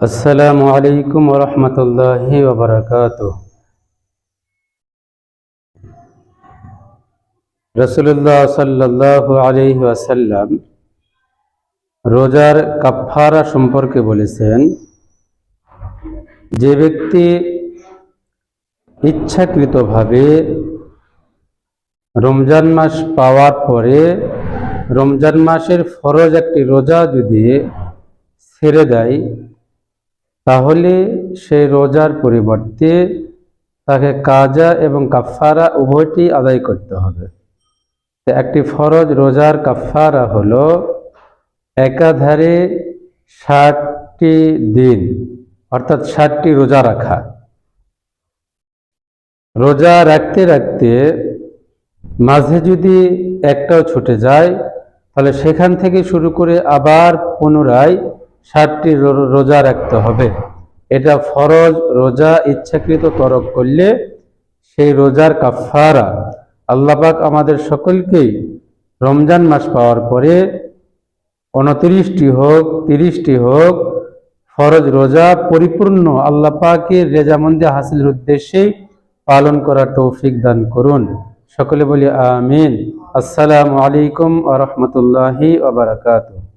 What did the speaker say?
আসসালামু আলাইকুম রহমতুল্লাহি ওবরাকাত রসুল্লাহ সাল্লাহ আলহি ওয়াসাল্লাম রোজার কাফারা সম্পর্কে বলেছেন, যে ব্যক্তি ইচ্ছাকৃতভাবে রমজান মাস পাওয়ার পরে রমজান মাসের ফরজ একটি রোজা যদি ছেড়ে দেয়, তাহলে সেই রোজার পরিবর্তে তাকে কাজা এবং কাফারা উভয়টি আদায় করতে হবে। একটি ফরজ রোজার কাফারা হল একাধারে ষাটটি দিন, অর্থাৎ ষাটটি রোজা রাখা। রোজা রাখতে রাখতে মাঝে যদি একটাও ছুটে যায়, তাহলে সেখান থেকে শুরু করে আবার পুনরায় ষাটটি রোজা রাখতে হবে। এটা ফরজ রোজা ইচ্ছাকৃত তরক করলে সেই রোজার কাফারা আল্লাপাক আমাদের সকলকেই রমজান মাস পাওয়ার পরে উনত্রিশটি হোক, তিরিশটি হোক, ফরজ রোজা পরিপূর্ণ আল্লাহ পাকের রেজামন্দি হাসিলের উদ্দেশ্যেই পালন করা তৌফিক দান করুন। সকলে বলি আমিন। আসসালামু আলাইকুম আ রহমতুল্লাহি আবরাকাতুহ